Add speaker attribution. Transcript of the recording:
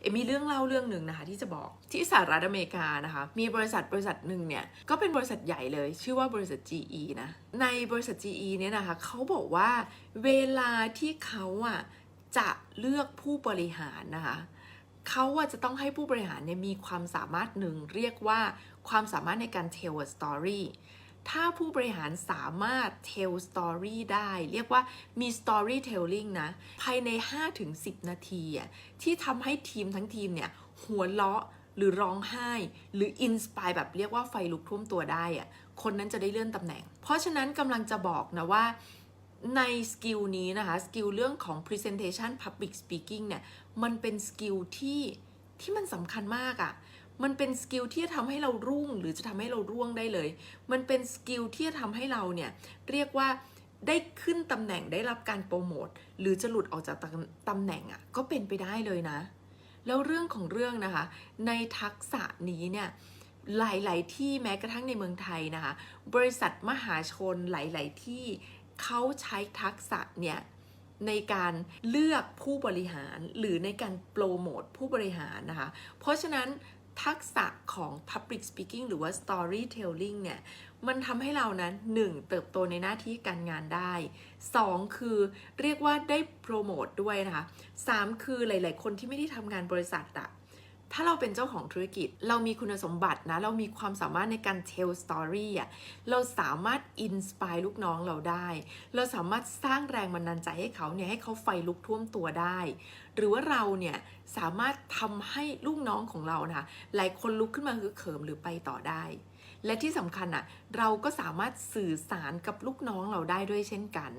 Speaker 1: เอมีเรื่องเล่าเรื่องหนึ่งนะคะที่จะบอกที่สหรัฐอเมริกานะคะมีบริษัทบริษัทหนึ่งเนี่ยก็เป็นบริษัทใหญ่เลย ชื่อว่าบริษัท GE นะในบริษัท GE เนี่ยนะคะเขาบอกว่าเวลาที่เขาอะจะเลือกผู้บริหารนะคะเขาอะจะต้องให้ผู้บริหารเนี่ยมีความสามารถหนึ่งเรียกว่าความสามารถในการ tell a story ถ้าผู้บริหารสามารถ tell story ได้ เรียกว่ามี storytelling นะ ภายใน 5-10 นาทีอะที่ทำให้ทีมทั้งทีมเนี่ย หัวเราะหรือร้องไห้ หรือ inspire แบบเรียกว่าไฟลุกท่วมตัวได้อะคนนั้นจะได้เลื่อนตำแหน่ง เพราะฉะนั้นกำลังจะบอกนะว่าในสกิลนี้นะคะ สกิลเรื่องของ presentation public speaking เนี่ย มันเป็นสกิลที่ที่มันสำคัญมากอะ่ะ มันเป็นสกิลที่จะทำให้เรารุ่ง หรือจะทำให้เราร่วงได้เลย มันเป็นสกิลที่จะทำให้เราเนี่ยเรียกว่าได้ขึ้นตำแหน่งได้รับการโปรโมทหรือจะหลุดออกจากตำแหน่งอะ่ะก็เป็นไปได้เลยนะ แล้วเรื่องของเรื่องนะคะ ในทักษะนี้เนี่ยหลาย ๆ ที่แม้กระทั่งในเมืองไทยนะคะ บริษัทมหาชนหลาย ๆ ที่เขาใช้ทักษะเนี่ยในการเลือกผู้บริหารหรือในการโปรโมทผู้บริหารนะคะ เพราะฉะนั้น ทักษะของ Public Speaking หรือว่า Storytelling เนี่ย มันทำให้เรานั้น 1. เติบโตในหน้าที่การงานได้ 2. คือเรียกว่าได้โปรโมทด้วยนะคะ 3. คือหลาย ๆ คนที่ไม่ได้ทำงานบริษัทอะ ถ้าเราเป็นเจ้าของธุรกิจ เรามีคุณสมบัตินะ เรามีความสามารถในการ tell story อะเราสามารถ inspire ลูกน้องเราได้ เราสามารถสร้างแรงบันดาลใจให้เขาเนี่ยให้เขาไฟลุกท่วมตัวได้ หรือว่าเราเนี่ยสามารถทำให้ลูกน้องของเรานะคะหลายคนลุกขึ้นมาคือเขิมหรือไปต่อได้ และที่สำคัญอะเราก็สามารถสื่อสารกับลูกน้องเราได้ด้วยเช่นกัน